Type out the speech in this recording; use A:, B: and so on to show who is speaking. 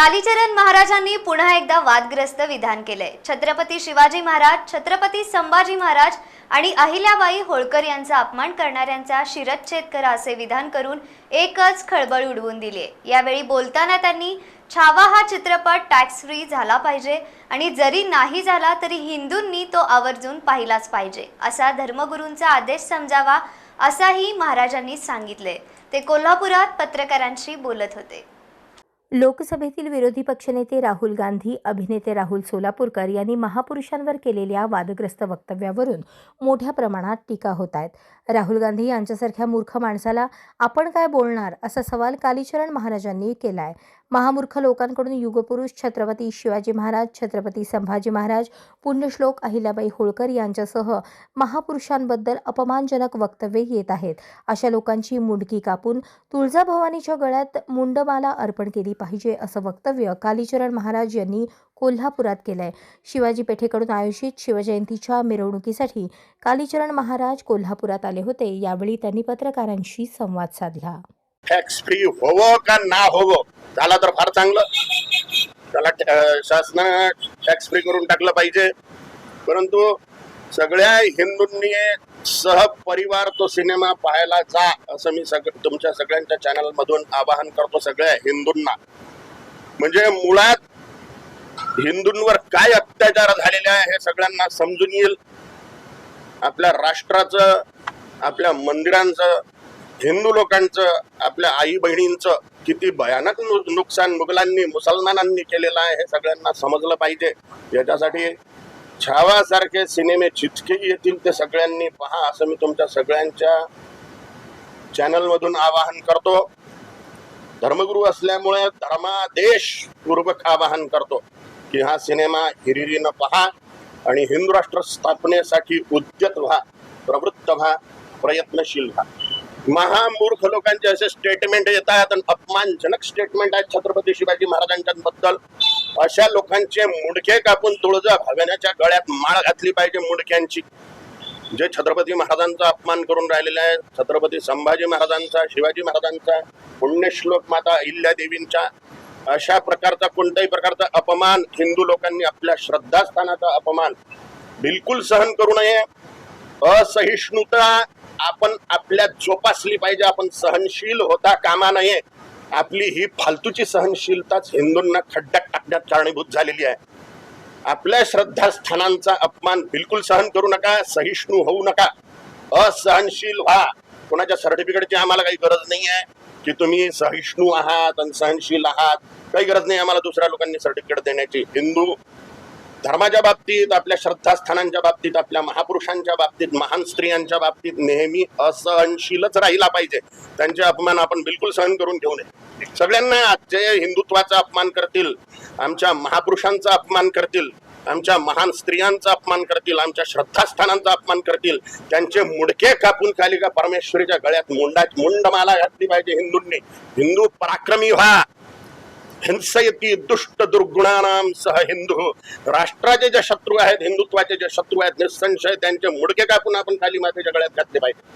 A: कालीचरण महाराजांनी पुन्हा एकदा वादग्रस्त विधान केलंय. छत्रपती शिवाजी महाराज छत्रपती संभाजी महाराज आणि अहिल्याबाई होळकर यांचा अपमान करणाऱ्यांचा शिरच्छेद करा असे विधान करून एकच खळबळ उडवून दिली यावेळी बोलताना त्यांनी छावा हा चित्रपट टॅक्स फ्री झाला पाहिजे आणि जरी नाही झाला तरी हिंदूंनी तो आवर्जून पाहिलाच पाहिजे. असा धर्मगुरूंचा आदेश समजावा असाही महाराजांनी सांगितले ते कोल्हापुरात पत्रकारांशी बोलत होते.
B: लोकसभेतील विरोधी पक्षनेते राहुल गांधी अभिनेते राहुल सोलापूरकर यांनी महापुरुषांवर केलेल्या वादग्रस्त वक्तव्यावरून मोठ्या प्रमाणात टीका होत आहेत. राहुल गांधी यांच्यासारख्या मूर्ख माणसाला आपण काय बोलणार असा सवाल कालीचरण महाराजांनी केला आहे महामूर्ख लोकांकडून युगपुरुष छत्रपती शिवाजी महाराज छत्रपती संभाजी महाराज पुण्यश्लोक अहिल्याबाई होळकर यांच्यासह महापुरुषांबद्दल अपमानजनक वक्तव्ये येत आहेत. अशा लोकांची मुंडकी कापून तुळजाभवानीच्या गळ्यात मुंडमाला अर्पण केली पाहिजे असं वक्तव्य कालीचरण महाराज यांनी कोल्हापुरात केलंय. शिवाजी पेठेकडून आयोजित शिवजयंतीच्या मिरवणुकीसाठी कालीचरण महाराज कोल्हापुरात आले होते. यावेळी त्यांनी पत्रकारांशी संवाद साधला.
C: टॅक्स फ्री होवो का ना होवो? झाला तर फार चांगलं. त्याला शासनानं टॅक्स फ्री करून टाकलं पाहिजे. परंतु सगळ्या हिंदूंनी सहपरिवार तो सिनेमा पाहायला जा असं मी सग तुमच्या सगळ्यांच्या चॅनलमधून आवाहन करतो सगळ्या हिंदूंना. म्हणजे मुळात हिंदूंवर काय अत्याचार झालेले आहे हे सगळ्यांना समजून येईल. आपल्या राष्ट्राचं आपल्या मंदिरांचं हिंदू लोकांचं आपल्या आई बहिणींचं किती भयानक नु- नुकसान मुघलांनी मुसलमानांनी केलेलं आहे हे सगळ्यांना समजलं पाहिजे. याच्यासाठी छावासारखे सिनेमे जितके येतील ते सगळ्यांनी पहा असं मी तुमच्या सगळ्यांच्या चॅनलमधून आवाहन करतो. धर्मगुरू असल्यामुळे धर्मादेश पूर्वक आवाहन करतो की हा सिनेमा हिरिरीनं पहा आणि हिंदू राष्ट्र स्थापनेसाठी उद्यत व्हा प्रवृत्त व्हा प्रयत्नशील व्हा. महामूर्ख लोकांचे असे स्टेटमेंट येत आहेत आणि अपमानजनक स्टेटमेंट आहेत छत्रपती शिवाजी महाराजांच्या बद्दल. अशा लोकांचे मुडके कापून तुळजा भगण्याच्या गळ्यात माळ घातली पाहिजे मुडक्यांची. जे छत्रपती महाराजांचा अपमान करून राहिलेले आहे छत्रपती संभाजी महाराजांचा शिवाजी महाराजांचा पुण्यश्लोक माता अहिल्या अशा प्रकारचा कोणत्याही प्रकारचा अपमान हिंदू लोकांनी आपल्या श्रद्धास्थानाचा अपमान बिलकुल सहन करू नये. असहिष्णुता आपण आपल्यात जोपासली पाहिजे आपण सहनशील होता कामा नये. आपली ही फालतूची सहनशीलताच हिंदूंना खड्ड्यात टाकण्यात कारणीभूत झालेली आहे. आपल्या श्रद्धास्थानांचा अपमान बिलकुल सहन करू नका सहिष्णू होऊ नका. असहनशील व्हा. कोणाच्या सर्टिफिकेटची आम्हाला काही गरज नाही आहे की तुम्ही सहिष्णू आहात आणि सहनशील आहात. काही गरज नाही आम्हाला दुसऱ्या लोकांनी सर्टिफिकेट देण्याची. हिंदू धर्माच्या बाबतीत आपल्या श्रद्धास्थानांच्या बाबतीत आपल्या महापुरुषांच्या बाबतीत महान स्त्रियांच्या बाबतीत नेहमी असहनशीलच राहिला पाहिजे. त्यांचे अपमान आपण बिलकुल सहन करून घेऊ नये. सगळ्यांना जे हिंदुत्वाचा अपमान करतील आमच्या महापुरुषांचा अपमान करतील आमच्या महान स्त्रियांचा अपमान करतील आमच्या श्रद्धास्थानांचा अपमान करतील. त्यांचे मुडके कापून खाली का परमेश्वरीच्या गळ्यात मुंडा मुंडमाला घातली पाहिजे हिंदूंनी. हिंदू पराक्रमी व्हा. हिंसयती दुष्ट दुर्गुणानाम सह हिंदू. राष्ट्राचे जे शत्रू आहेत हिंदुत्वाचे जे शत्रू आहेत निसंशय त्यांचे मुडके कापून आपण खाली मातेच्या गळ्यात घातले पाहिजे.